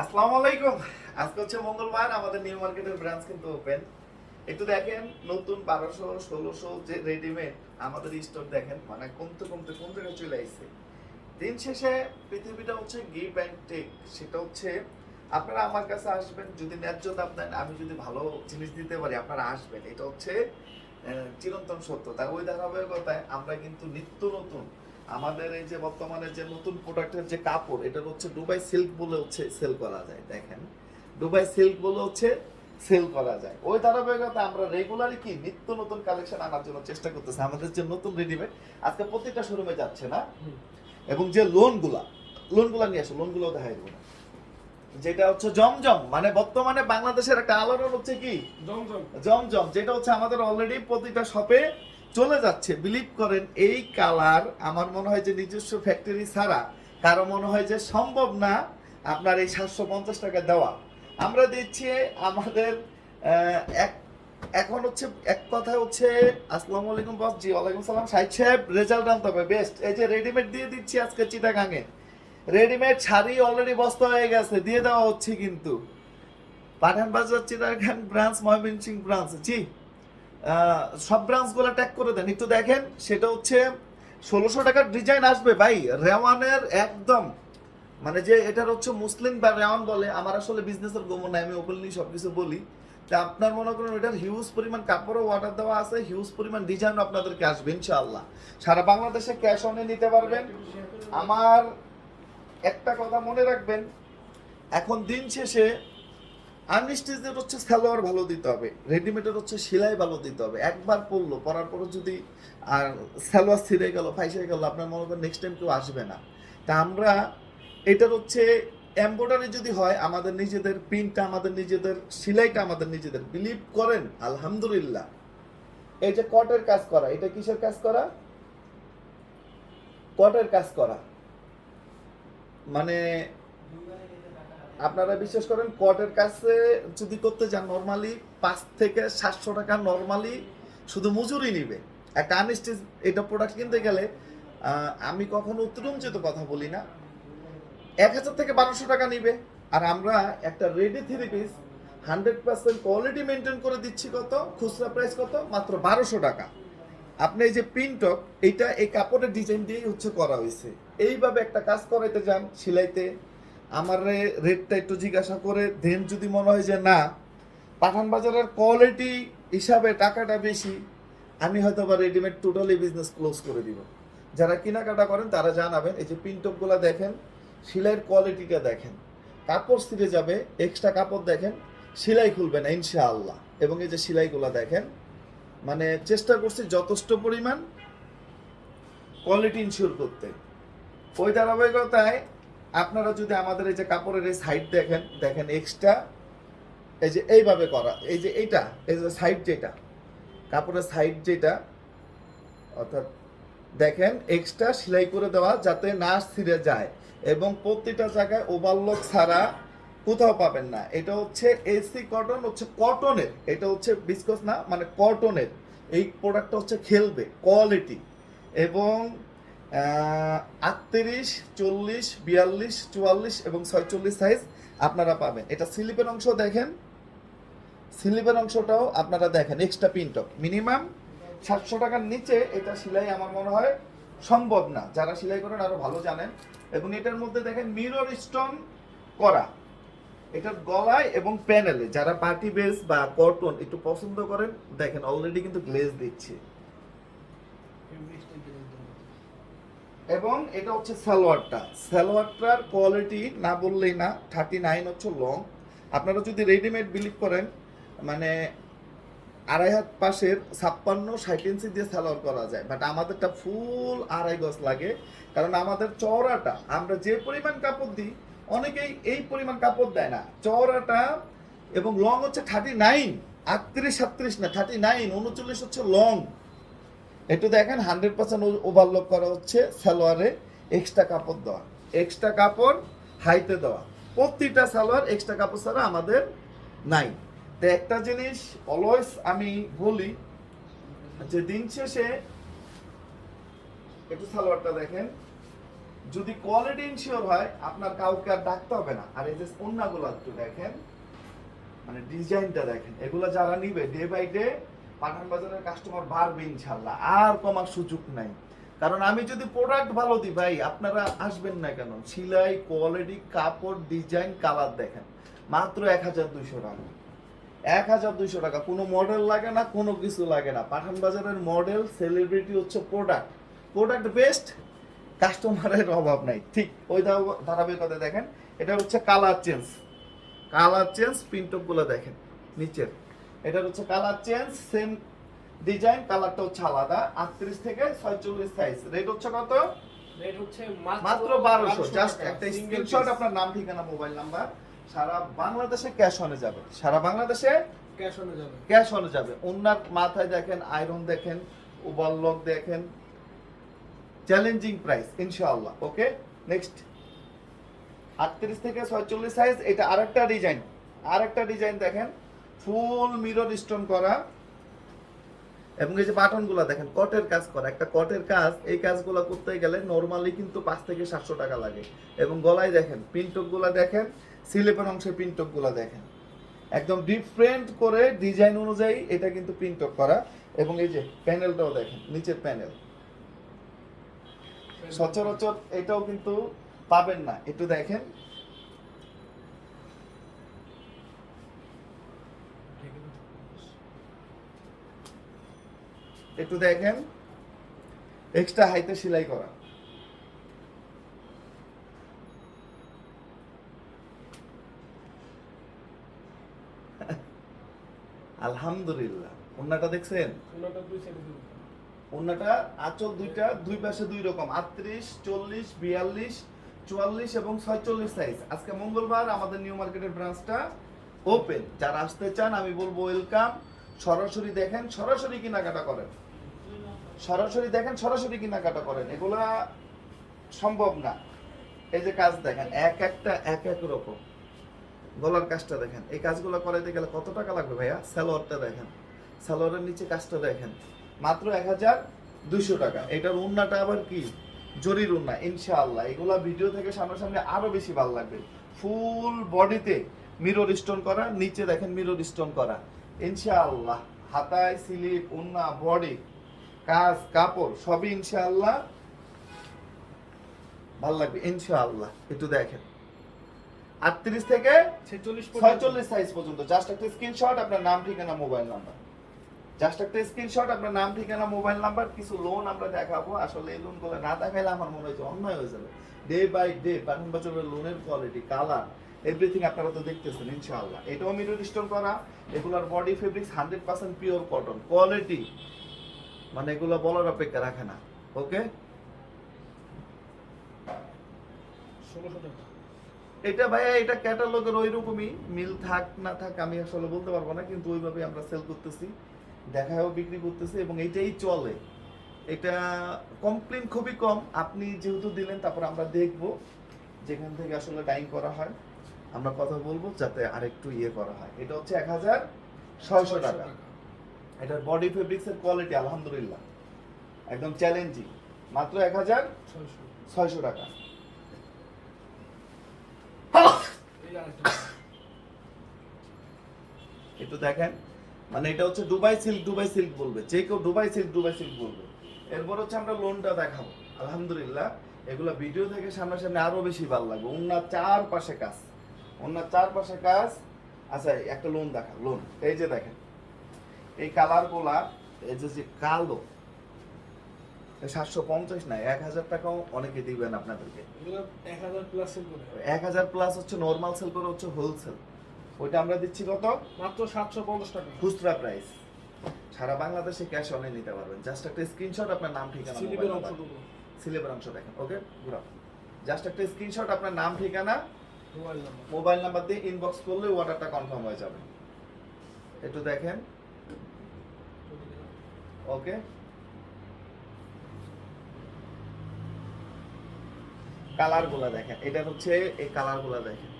আসসালামু আলাইকুম। আজকে হচ্ছে মঙ্গলবার, আমাদের নিউ মার্কেটের ব্রাঞ্চ কিন্তু ওপেন একটু দেখেন, নতুন বারোশো, ষোলোশো যে রেডিমেড আমাদের স্টোর দেখেন মানে কমতে কমতে কোন জায়গায় চলে আসছে দিন শেষে পৃথিবীটা হচ্ছে গিভ অ্যান্ড টেক সেটা হচ্ছে আপনারা আমার কাছে আসবেন, যদি ন্যায্য দাম দেন, আমি যদি ভালো জিনিস দিতে পারি, আপনারা আসবেন। এটা হচ্ছে চিরন্তন সত্য। তার ওই ধারাবাহিকতায় আমরা কিন্তু নিত্য নতুন আমাদের এই যে বর্তমানে যে নতুন প্রোডাক্টের যে কাপড় এটা হচ্ছে দুবাই সিল্ক বলে হচ্ছে সেল করা যায় দেখেন। দুবাই সিল্ক বলে হচ্ছে সেল করা যায়। ওই ধারাবাহিকতা আমরা রেগুলারই কি নিত্য নতুন কালেকশন আনার জন্য চেষ্টা করতেছি। আমাদের যে নতুন রেডিমেড আজকে প্রত্যেকটা শোরুমে যাচ্ছে না? এবং যে লোনগুলা লোনগুলা নিয়ে আসো লোনগুলো দেখাই দেবো যেটা হচ্ছে জমজম মানে বর্তমানে বাংলাদেশের একটা আলোড়ন হচ্ছে কি? জমজম। জমজম যেটা হচ্ছে আমাদের অলরেডি প্রতিটা শপে চলে যাচ্ছে। বিলিভ করেন, এই কালার আমার মনে হয় যে নিজস্ব ফ্যাক্টরি ছাড়া কারও মনে হয় যে সম্ভব না আপনার এই সাতশো পঞ্চাশ টাকা দেওয়া। আমরা দিচ্ছি আমাদের এক, এখন হচ্ছে, এক কথা হচ্ছে, আসসালামু আলাইকুম বস জি, ওয়ালাইকুম সালাম, সাইদ সাহেব রেজাল্ট আনতে হবে বেস্ট এই যে রেডিমেড দিয়ে দিচ্ছি আজকে চিটাগাঙে। রেডিমেড শাড়ি অলরেডি বস্তা হয়ে গেছে, দিয়ে দেওয়া হচ্ছে কিন্তু। পাঠান বাজার চিটাগাং, ব্রাঞ্চ ময়মনসিং ব্রাঞ্চ, জি। সব ব্রাঞ্চগুলো ট্যাগ করে দেন। একটু দেখেন, সেটা হচ্ছে ষোলোশো টাকার ডিজাইন আসবে ভাই। রেওয়ানের একদম মানে যে এটার হচ্ছে মুসলিম বা রেওয়ান বলে, আমার আসলে বিজনেসের গোমন নাই, আমি ওপেনলি সবকিছু বলি। তা আপনার মনে করুন এটার হিউজ পরিমাণ কাপড়ও অর্ডার দেওয়া আছে হিউজ পরিমাণ ডিজাইন আপনাদেরকে আসবে ইনশাআল্লাহ। সারা বাংলাদেশে ক্যাশ অনে নিতে পারবেন। আমার একটা কথা মনে রাখবেন, এখন দিন শেষে আনস্টিচের হচ্ছে সালোয়ার ভালো দিতে হবে রেডিমেডের হচ্ছে সেলাই ভালো দিতে হবে। একবার পরলো, পরার পরে যদি, আর সালোয়ার ছিঁড়ে গেল ফাইসে গেল, আপনার মনে করেন নেক্সট টাইম কেউ আসবে না। তা আমরা, এটার হচ্ছে এমব্রয়ডারি যদি হয়, আমাদের নিজেদের প্রিন্টটা আমাদের নিজেদের সেলাইটা আমাদের নিজেদের। বিলিভ করেন, আলহামদুলিল্লাহ। এই যে কটের কাজ করা, এটা কিসের কাজ করা? কটের কাজ করা। মানে আপনারা বিশ্বাস করেন কটের কাছে যদি করতে যান নর্মালি পাঁচ থেকে সাতশো টাকা নর্মালি শুধু মজুরি নিবে। একটা আনস্টিচ এটা প্রোডাক্ট কিনতে গেলে আমি কখনো উত্তরঞ্চিত কথা বলি না। এক হাজার থেকে বারোশো টাকা নিবে। আর আমরা একটা ready three piece hundred percent quality maintain করে দিচ্ছি কত? খুচরা প্রাইস কত? মাত্র বারোশো টাকা। আপনি এই যে প্রিন্টক এইটা এই কাপড়ের ডিজাইন দিয়েই হচ্ছে করা হয়েছে। এইভাবে একটা কাজ করাইতে যান, সেলাইতে আমার রেটটা একটু জিজ্ঞাসা করে দেন যদি মনে হয় যে না পাঠান বাজারের কোয়ালিটি হিসাবে টাকাটা বেশি, আমি হয়তো বা রেডিমেড টোটালি বিজনেস ক্লোজ করে দিব। যারা কেনাকাটা করেন, তারা জানাবেন, এই যে প্রিন্টকগুলো দেখেন, সেলাইয়ের কোয়ালিটিটা দেখেন। কাপড় ছিঁড়ে যাবে এক্সট্রা কাপড় দেখেন, সেলাই খুলবে না, ইনশাআল্লাহ। এবং এই যে সেলাইগুলো দেখেন মানে চেষ্টা করছি যথেষ্ট পরিমাণ কোয়ালিটি ইনশিওর করতে। ওই ধারাবাহিকতায় আপনারা যদি আমাদের এই যে কাপড়ের এই সাইড দেখেন দেখেন এক্সট্রা এই যে এইভাবে করা, এই যে এইটা, এই যে সাইড যেটা, কাপড়ের সাইড যেটা, অর্থাৎ দেখেন এক্সট্রা সেলাই করে দেওয়া যাতে না ছিঁড়ে যায় এবং প্রতিটা জায়গায় ওভারলক ছাড়া কোথাও পাবেন না। এটা হচ্ছে এসি কটন হচ্ছে কটনের এটা হচ্ছে বিস্কস না মানে কটনের এই প্রোডাক্টটা হচ্ছে খেলবে কোয়ালিটি এবং আটত্রিশ, চল্লিশ, বিয়াল্লিশ, চুয়াল্লিশ এবং ছয়চল্লিশ সাইজ আপনারা পাবেন। এটা স্লিপের অংশ দেখেন। স্লিপের অংশটাও আপনারা দেখেন এক্সট্রা প্রিন্টক মিনিমাম সাতশো টাকার নিচে এটা সেলাই আমার মনে হয় সম্ভব না। যারা সেলাই করেন আরও ভালো জানেন। এবং এটার মধ্যে দেখেন মিরর স্টোন করা। এটার গলায় এবং প্যানেলে যারা পার্টি বেস বা কটন একটু পছন্দ করেন, দেখেন অলরেডি কিন্তু গ্লেজ দিচ্ছে। এবং এটা হচ্ছে সালোয়ারটা। সালোয়ারটার কোয়ালিটি না বললেই না থার্টি নাইন হচ্ছে লং আপনারা যদি রেডিমেড বিলিভ করেন মানে আড়াই হাত পাশের ছাপ্পান্ন ষাট ইঞ্চি দিয়ে সালোয়ার করা যায়। বাট আমাদেরটা ফুল আড়াই গজ লাগে। কারণ আমাদের চওড়াটা, আমরা যে পরিমাণ কাপড় দিই, অনেকেই এই পরিমাণ কাপড় দেয় না। চওড়াটা এবং লং হচ্ছে থার্টি নাইন আটত্রিশ সাতত্রিশ না থার্টি নাইন উনচল্লিশ হচ্ছে লং একটু দেখেন হান্ড্রেড পার্সেন্ট ওভারলোক করা হচ্ছে সালোয়ারে এক্সট্রা কাপড় দেওয়া। এক্সট্রা কাপড় হাইতে দেওয়া। প্রতিটা সালোয়ার এক্সট্রা কাপড় ছাড়া আমাদের নাই। তো একটা জিনিস অলওয়েজ আমি বলি, যে দিন শেষে একটু সালোয়ারটা দেখেন, যদি কোয়ালিটি ইনশিওর হয়, আপনার কাউকে আর ডাকতে হবে না। আর এই যে অন্যগুলো একটু দেখেন মানে ডিজাইনটা দেখেন, এগুলো যারা নিবে ডে বাই ডে পাঠান বাজারের কাস্টমার বাড়বে ইনশাল্লাহ আর কমার সুযোগ নাই। কারণ আমি যদি প্রোডাক্ট ভালো দিই, ভাই, আপনারা আসবেন না কেন? সিলাই কোয়ালিটি কাপড় ডিজাইন কালার দেখেন, মাত্র এক হাজার দুইশো টাকা। এক হাজার দুইশো টাকা, কোনো মডেল লাগে না, কোনো কিছু লাগে না। পাঠান বাজারের মডেল সেলিব্রিটি হচ্ছে প্রোডাক্ট প্রোডাক্ট বেস্ট কাস্টমারের অভাব নাই। ঠিক ওই ধারা- ধারাবাহিকতা দেখেন, এটা হচ্ছে কালার চেঞ্জ কালার চেঞ্জ প্রিন্টগুলো দেখেন, নিচের। এটা হচ্ছে কালার চেঞ্জ সেম ডিজাইন কালারটা হচ্ছে আলাদা। আটত্রিশ থেকে ছয়চল্লিশ সাইজ রেট হচ্ছে কত? রেট হচ্ছে মাত্র বারোশো। 1200 জাস্ট একটা স্ক্রিনশট আপনার নাম ঠিকানা মোবাইল নাম্বার সারা বাংলাদেশে ক্যাশ অনে যাবে। সারা বাংলাদেশে ক্যাশ অনে যাবে। ক্যাশ অনে যাবে। ওনার মাথায় দেখেন আয়রন দেখেন ওভারলক দেখেন। চ্যালেঞ্জিং প্রাইস ইনশাআল্লাহ। ওকে নেক্সট আটত্রিশ থেকে ছয়চল্লিশ সাইজ এটা আরেকটা ডিজাইন আরেকটা ডিজাইন দেখেন। ফুল মিরর স্টোন করা এবং এই যে বাটনগুলো দেখেন, কটের কাজ করা। একটা কটের কাজ, এই কাজগুলো করতে গেলে নর্মালি কিন্তু পাঁচ থেকে সাতশো টাকা লাগে। এবং গলায় দেখেন পিনটকগুলো দেখেন, স্লিপের অংশের পিনটকগুলো দেখেন। একদম ডিফারেন্ট করে ডিজাইন অনুযায়ী এটা কিন্তু প্রিন্টক করা। এবং এই যে প্যানেলটাও দেখেন, নিচের প্যানেল সচরাচর এটাও কিন্তু পাবেন না। একটু দেখেন। একটু দেখেন। এক্সট্রা হাইতে সেলাই করা। আলহামদুলিল্লাহ। দেখছেন? ওনাটা আঁচল দুইটা দুই পাশে দুই রকম। আটত্রিশ চল্লিশ বিয়াল্লিশ চুয়াল্লিশ এবং ছয়চল্লিশ সাইজ আজকে মঙ্গলবার আমাদের নিউ মার্কেটের ব্রাঞ্চটা ওপেন যারা আসতে চান আমি বলব ওয়েলকাম সরাসরি দেখেন সরাসরি কেনাকাটা করেন। সরাসরি দেখেন, সরাসরি কেনাকাটা করেন। এগুলা সম্ভব না। এই যে কাজ দেখেন, এক একটা, এক এক রকম। গলার কাজটা দেখেন। এই কাজগুলো করাইতে গেলে কত টাকা লাগবে ভাইয়া? স্যালোয়ারটা দেখেন। স্যালোয়ারের নিচে কাজটা দেখেন। মাত্র এক হাজার দুইশো টাকা। এটার উন্নাটা আবার কি? জরির উন্না, ইনশাআল্লাহ। এগুলা ভিডিও থেকে সামনাসামনি আরও বেশি ভালো লাগবে। ফুল বডিতে মিরর স্টোন করা, নিচে দেখেন মিরর স্টোন করা। ইনশাআল্লাহ। হাতায় স্লিপ, উন্না, বডি। কাজ কাপড় সবই ইনশাআল্লাহ ভালো লাগবে ইনশাআল্লাহ। একটু দেখেন। আটত্রিশ থেকে ছয়চল্লিশ সাইজ পর্যন্ত। জাস্ট একটা স্ক্রিনশট আপনার নাম ঠিকানা মোবাইল নাম্বার জাস্ট একটা স্ক্রিনশট আপনার নাম ঠিকানা মোবাইল নাম্বার কিছু লোন আমরা দেখাবো। আসলে এই লোনগুলো না দেখাইলে আমার মনে হচ্ছে অন্যায় হয়ে যাবে। ডে বাই ডে পাঠান বছরের লোনের কোয়ালিটি কালার এভরিথিং আপনারা তো দেখতেছেন ইনশাআল্লাহ। এটাও মিরর স্টোন করা। এগুলোর body fabrics hundred percent pure cotton quality মানে এগুলো বলার অপেক্ষা রাখে না। ওকে? এটা ভাইয়া এটা ক্যাটালগের ওই রকমই মিল থাক না থাক আমি আসলে বলতে পারব না কিন্তু ওইভাবে আমরা সেল করতেছি দেখায়ও বিক্রি করতেছি এবং এটাই চলে। এটা কমপ্লেন খুবই কম আপনি যেহেতু দিলেন তারপর আমরা দেখব যেখান থেকে আসলে ডাইং করা হয়। আমরা কথা বলব যাতে আরেকটু ইয়ে করা হয়। এটা হচ্ছে এক হাজার ছয়শো টাকা। এটার বডি ফেব্রিক্সের কোয়ালিটি আলহামদুলিল্লাহ। একদম চ্যালেঞ্জিং মাত্র এক হাজার ছয়শো। টাকা। একটু দেখেন মানে এটা হচ্ছে দুবাই সিল্ক দুবাই সিল্ক বলবে। যে কেউ দুবাই সিল্ক দুবাই সিল্ক বলবে। এরপর হচ্ছে আমরা লোনটা দেখাবো। আলহামদুলিল্লাহ এগুলো ভিডিও থেকে সামনাসামনি আরও বেশি ভালো লাগবে। ওনার চারপাশে কাজ। ওনার চারপাশে কাজ। আচ্ছা একটা লোন দেখা লোন এই যে দেখেন। এই কালারগুলা এই যে যে কালো সাতশো পঞ্চাশ না এক হাজার টাকাও অনেকে দিবেন আপনাদেরকে। এক হাজার প্লাস হচ্ছে নর্মাল সেল করে হচ্ছে হোলসেল ওইটা আমরা দিচ্ছি কত? মাত্র সাতশো পঞ্চাশ টাকা। খুচরা প্রাইস সারা বাংলাদেশে ক্যাশ অনে নিতে পারবেন। জাস্ট একটা স্ক্রিনশট আপনার নাম ঠিকানা স্লিপের সিলেবের অংশ দেখেন ওকে ঘুরাও। জাস্ট একটা স্ক্রিনশট আপনার নাম ঠিকানা মোবাইল নাম্বার মোবাইল নাম্বার দিয়ে ইনবক্স করলে অর্ডারটা কনফার্ম হয়ে যাবে। একটু দেখেন। ওকে কালারগুলা দেখেন। এটা হচ্ছে এই কালারগুলা দেখেন।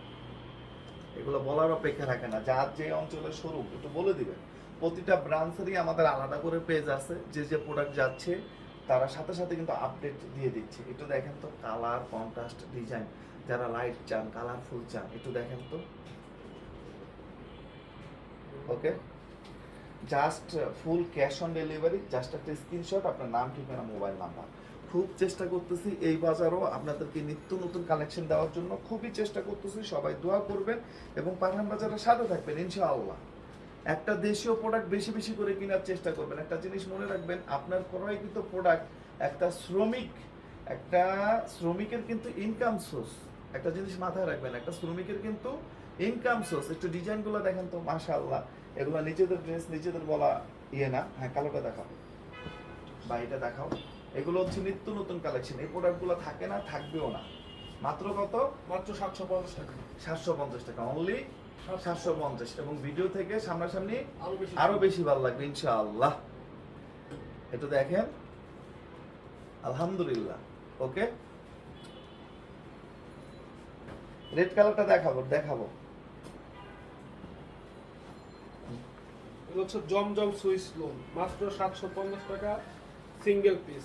এগুলো বলার অপেক্ষা রাখে না। যার যে অঞ্চলে শুরু একটু বলে দিবেন। প্রতিটা ব্রাঞ্চেরই আমাদের আলাদা করে পেজ আছে। যে যে প্রোডাক্ট যাচ্ছে, তারা সাথে সাথে কিন্তু আপডেট দিয়ে দিচ্ছে। একটু দেখেন তো কালার কন্ট্রাস্ট ডিজাইন যারা লাইট চান কালারফুল চান, একটু দেখেন তো। Okay just full cash on delivery just একটা স্ক্রিনশট আপনার নাম, ঠিকানা মোবাইল নাম্বার খুব চেষ্টা করতেছি এই বাজারও আপনাদেরকে নিত্য নতুন কালেকশন দেওয়ার জন্য। খুবই চেষ্টা করতেছি, সবাই দোয়া করবেন এবং পাঠান বাজারের সাথে থাকবেন, ইনশাআল্লাহ। একটা দেশীয় প্রোডাক্ট বেশি বেশি করে কেনার চেষ্টা করবেন। একটা জিনিস মনে রাখবেন, আপনার ক্রয়কৃত প্রোডাক্ট একটা শ্রমিক, একটা শ্রমিকের কিন্তু ইনকাম সোর্স একটা জিনিস মাথায় রাখবেন, একটা শ্রমিকের কিন্তু ইনকাম সোর্স একটু ডিজাইনগুলো দেখেন তো, মাশাআল্লাহ। এগুলো নিজেদের ড্রেস নিজেদের বলা ইয়ে না। হ্যাঁ কালোটা দেখাও। বা এটা দেখাও। এগুলো হচ্ছে নিত্য নতুন কালেকশন এই প্রোডাক্টগুলো থাকে না থাকবেও না। মাত্র কত? মাত্র সাতশো পঞ্চাশ টাকা। সাতশো পঞ্চাশ টাকা। অনলি সাতশো পঞ্চাশ। এবং ভিডিও থেকে সামনাসামনি আরও বেশি। আরও বেশি ভালো লাগবে ইনশাআল্লাহ। এটা দেখেন। আলহামদুলিল্লাহ। ওকে রেড কালারটা দেখাবো দেখাবো। এগুলো হচ্ছে জমজম সুইস লোন মাত্র সাতশো পঞ্চাশ টাকা সিঙ্গেল পিস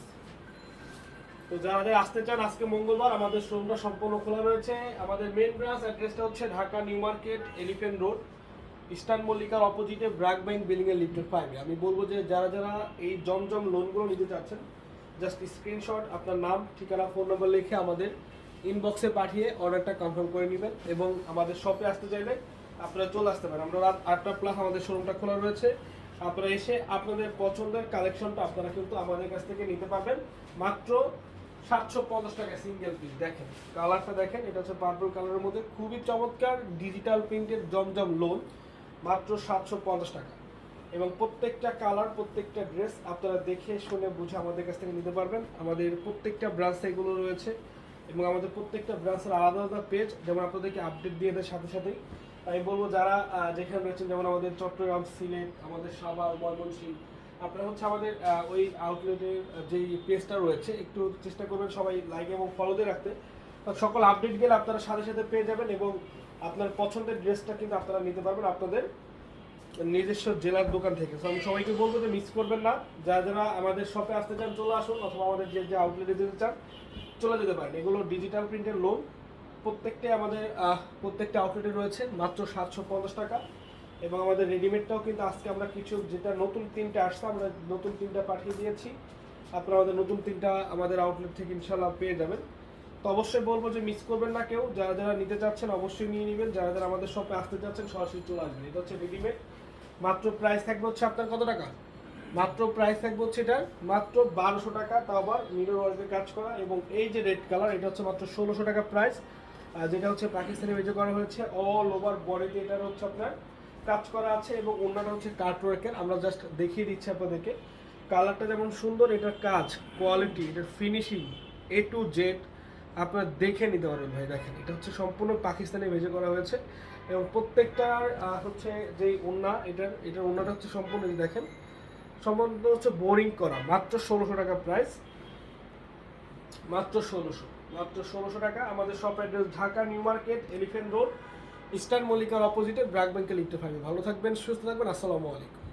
তো যারা আসতে চান, আজকে মঙ্গলবার আমাদের শোরুমটা সম্পূর্ণ খোলা রয়েছে। আমাদের মেন ব্রাঞ্চ অ্যাড্রেসটা হচ্ছে Dhaka New Market Elephant Road Eastern মল্লিকার অপোজিটে ব্র্যাক ব্যাংক বিল্ডিং এর লিফটেড ফাইভে আমি বলব যে যারা যারা এই জমজম লোনগুলো নিতে চাচ্ছেন জাস্ট স্ক্রিনশট আপনার নাম, ঠিকানা ফোন নম্বর লিখে আমাদের ইনবক্সে পাঠিয়ে অর্ডারটা কনফার্ম করে নেবেন এবং আমাদের শপে আসতে চাইলে আপনারা চলে আসতে পারেন। আমরা রাত আটটা প্লাস আমাদের শোরুমটা খোলা রয়েছে। আপনারা এসে আপনাদের পছন্দের কালেকশনটা আপনারা কিন্তু আমাদের কাছ থেকে নিতে পারবেন। মাত্র সাতশো পঞ্চাশ টাকা সিঙ্গেল পিস দেখেন কালারটা দেখেন, এটা হচ্ছে পার্পল কালারের মধ্যে। খুবই চমৎকার ডিজিটাল প্রিন্টের জমজম লোন মাত্র সাতশো পঞ্চাশ টাকা। এবং প্রত্যেকটা কালার প্রত্যেকটা ড্রেস আপনারা দেখে শুনে বুঝে আমাদের কাছ থেকে নিতে পারবেন। আমাদের প্রত্যেকটা ব্রাঞ্চে এগুলো রয়েছে। এবং আমাদের প্রত্যেকটা ব্রাঞ্চের আলাদা আলাদা পেজ যেমন আপনাদেরকে আপডেট দিয়ে দেয় সাথে সাথেই। আমি বলব যারা যেখানে রয়েছেন, যেমন আমাদের চট্টগ্রাম, সিলেট, আমাদের সাভার, ময়মনসিংহ, আপনারা হচ্ছে আমাদের ওই আউটলেটের যেই পেজটা রয়েছে, একটু চেষ্টা করবেন সবাই লাইক এবং ফলো দিয়ে রাখতে। সকল আপডেট গেলে আপনারা সাথে সাথে পেয়ে যাবেন এবং আপনার পছন্দের ড্রেসটা কিন্তু আপনারা নিতে পারবেন আপনাদের নিজস্ব জেলার দোকান থেকে। তো আমি সবাইকে বলব যে মিস করবেন না। যারা যারা আমাদের শপে আসতে চান, চলে আসুন অথবা আমাদের যে যে আউটলেটে যেতে চান, চলে যেতে পারেন। এগুলো ডিজিটাল প্রিন্টের লোন প্রত্যেকটাই আমাদের প্রত্যেকটা আউটলেটে রয়েছে মাত্র সাতশো পঞ্চাশ টাকা। এবং আমাদের রেডিমেডটাও কিন্তু আজকে আমরা কিছু, যেটা নতুন তিনটা আসছে, আমরা নতুন তিনটা পাঠিয়ে দিয়েছি। আপনারা আমাদের নতুন তিনটা আমাদের আউটলেট থেকে ইনশাল্লাহ পেয়ে যাবেন। তো অবশ্যই বলব যে মিস করবেন না কেউ, যারা যারা নিতে চাচ্ছেন অবশ্যই নিয়ে নেবেন, যারা যারা আমাদের শপে আসতে চাচ্ছেন সরাসরি চলে আসবেন। এটা হচ্ছে রেডিমেড মাত্র প্রাইস থাকবে হচ্ছে আপনার কত টাকা? মাত্র প্রাইস থাকবে হচ্ছে এটা, মাত্র বারোশো টাকা। তাও আবার মিরর ওয়ার্কের কাজ করা এবং এই যে রেড কালার এটা হচ্ছে মাত্র ষোলোশো টাকা প্রাইস যেটা হচ্ছে পাকিস্তানি মেজর করা হয়েছে অল ওভার বডিতে এটার হচ্ছে আপনার কাজ করা আছে এবং অন্যটা হচ্ছে কাট ওয়ার্কের আমরা জাস্ট দেখিয়ে দিচ্ছি আপনাদেরকে। কালারটা যেমন সুন্দর, এটার কাজ কোয়ালিটি এটার ফিনিশিং এ টু জেড আপনারা দেখে নিতে পারবেন ভাই, দেখেন, এটা হচ্ছে সম্পূর্ণ পাকিস্তানি মেজে করা হয়েছে। এবং প্রত্যেকটার হচ্ছে যেই ওন্না এটার এটার ওন্নাটা হচ্ছে সম্পূর্ণ দেখেন, সম্পূর্ণ হচ্ছে বোরিং করা, মাত্র ষোলোশো টাকা প্রাইস মাত্র ষোলোশো। মাত্র ষোলোশো টাকা। আমাদের shop address Dhaka New Market Elephant Road Eastern মল্লিকার অপোজিটে ব্র্যাক ব্যাংকে লিখতে পারবে ভালো থাকবেন, সুস্থ থাকবেন, আসসালামু আলাইকুম।